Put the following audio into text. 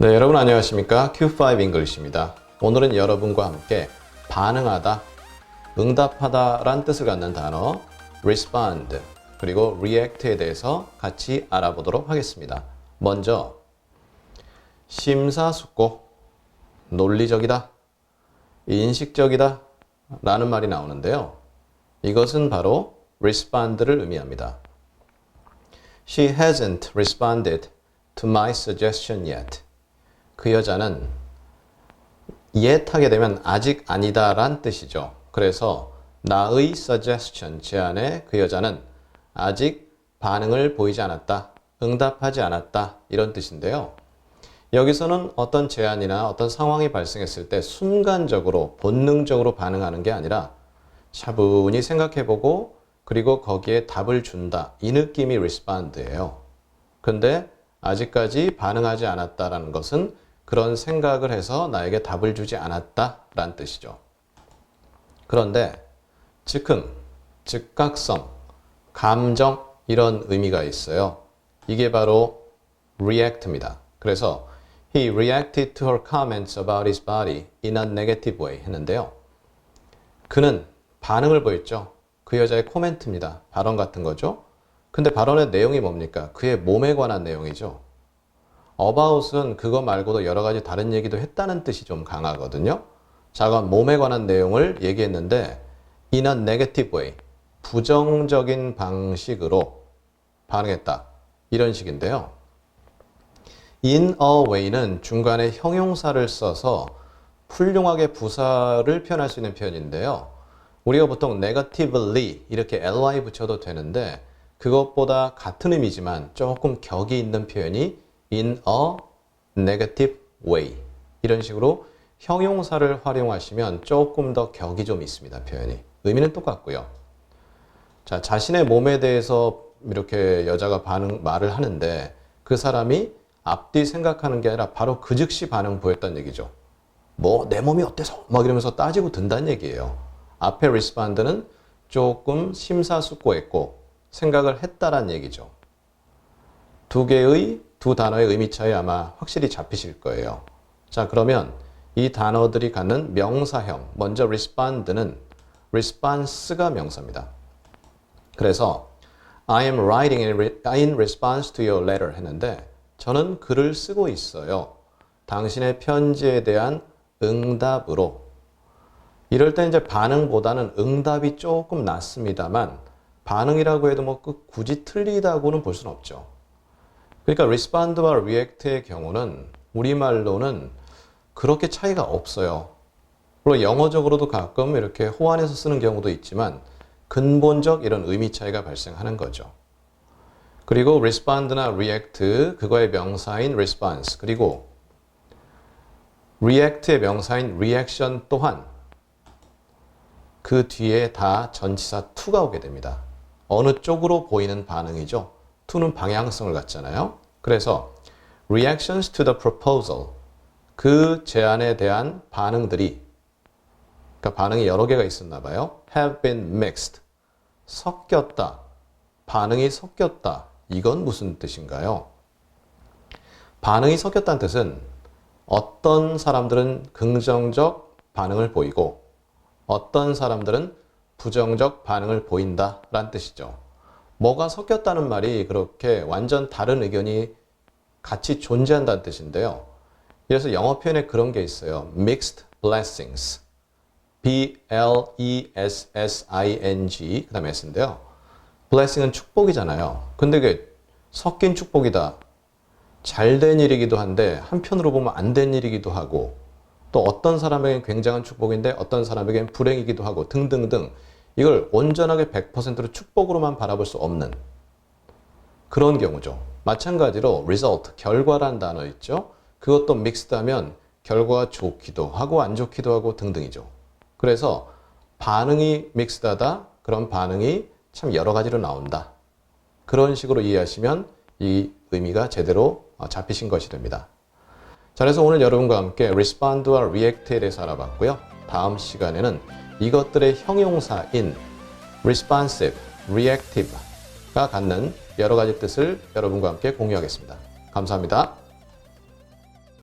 네, 여러분 안녕하십니까? Q5 English입니다. 오늘은 여러분과 함께 반응하다, 응답하다 란 뜻을 갖는 단어 respond 그리고 react에 대해서 같이 알아보도록 하겠습니다. 먼저 심사숙고, 논리적이다, 인식적이다 라는 말이 나오는데요. 이것은 바로 respond를 의미합니다. She hasn't responded to my suggestion yet. 그 여자는 yet 하게 되면 아직 아니다 란 뜻이죠. 그래서 나의 suggestion, 제안에 그 여자는 아직 반응을 보이지 않았다, 응답하지 않았다 이런 뜻인데요. 여기서는 어떤 제안이나 어떤 상황이 발생했을 때 순간적으로 본능적으로 반응하는 게 아니라 차분히 생각해보고 그리고 거기에 답을 준다. 이 느낌이 respond예요. 근데 아직까지 반응하지 않았다라는 것은 그런 생각을 해서 나에게 답을 주지 않았다라는 뜻이죠. 그런데 즉흥, 즉각성, 감정 이런 의미가 있어요. 이게 바로 react입니다. 그래서 he reacted to her comments about his body in a negative way 했는데요. 그는 반응을 보였죠. 그 여자의 코멘트입니다. 발언 같은 거죠. 근데 발언의 내용이 뭡니까? 그의 몸에 관한 내용이죠. About은 그거 말고도 여러 가지 다른 얘기도 했다는 뜻이 좀 강하거든요. 자, 그럼 몸에 관한 내용을 얘기했는데 in a negative way, 부정적인 방식으로 반응했다. 이런 식인데요. in a way는 중간에 형용사를 써서 훌륭하게 부사를 표현할 수 있는 표현인데요. 우리가 보통 negatively 이렇게 ly 붙여도 되는데 그것보다 같은 의미지만 조금 격이 있는 표현이 in a negative way 이런 식으로 형용사를 활용하시면 조금 더 격이 좀 있습니다. 표현이 의미는 똑같고요. 자 자신의 몸에 대해서 이렇게 여자가 반응 말을 하는데 그 사람이 앞뒤 생각하는 게 아니라 바로 그 즉시 반응 보였다는 얘기죠. 뭐 내 몸이 어때서 막 이러면서 따지고 든다는 얘기예요. 앞에 respond는 조금 심사숙고했고 생각을 했다란 얘기죠. 두 개의 두 단어의 의미 차이 아마 확실히 잡히실 거예요. 자, 그러면 이 단어들이 갖는 명사형, 먼저 respond는 response가 명사입니다. 그래서 I am writing in response to your letter 했는데 저는 글을 쓰고 있어요. 당신의 편지에 대한 응답으로. 이럴 때 이제 반응보다는 응답이 조금 낫습니다만 반응이라고 해도 뭐 굳이 틀리다고는 볼 수는 없죠. 그러니까 respond와 react의 경우는 우리말로는 그렇게 차이가 없어요. 물론 영어적으로도 가끔 이렇게 호환해서 쓰는 경우도 있지만 근본적 이런 의미 차이가 발생하는 거죠. 그리고 respond나 react 그거의 명사인 response 그리고 react의 명사인 reaction 또한 그 뒤에 다 전치사 to가 오게 됩니다. 어느 쪽으로 보이는 반응이죠. To는 방향성을 갖잖아요. 그래서 reactions to the proposal 그 제안에 대한 반응들이 그러니까 반응이 여러 개가 있었나 봐요. have been mixed 섞였다. 반응이 섞였다. 이건 무슨 뜻인가요? 반응이 섞였다는 뜻은 어떤 사람들은 긍정적 반응을 보이고 어떤 사람들은 부정적 반응을 보인다 라는 뜻이죠. 뭐가 섞였다는 말이 그렇게 완전 다른 의견이 같이 존재한다는 뜻인데요. 그래서 영어 표현에 그런 게 있어요. mixed blessings. B-L-E-S-S-I-N-G 그 다음에 S인데요. blessing은 축복이잖아요. 근데 그게 섞인 축복이다. 잘 된 일이기도 한데 한편으로 보면 안 된 일이기도 하고 또 어떤 사람에겐 굉장한 축복인데 어떤 사람에겐 불행이기도 하고 등등등 이걸 온전하게 100%로 축복으로만 바라볼 수 없는 그런 경우죠. 마찬가지로 result, 결과란 단어 있죠. 그것도 믹스드하면 결과가 좋기도 하고 안 좋기도 하고 등등이죠. 그래서 반응이 믹스드하다. 그런 반응이 참 여러 가지로 나온다. 그런 식으로 이해하시면 이 의미가 제대로 잡히신 것이 됩니다. 자, 그래서 오늘 여러분과 함께 respond와 react에 대해서 알아봤고요. 다음 시간에는 이것들의 형용사인 responsive, reactive가 갖는 여러 가지 뜻을 여러분과 함께 공유하겠습니다. 감사합니다.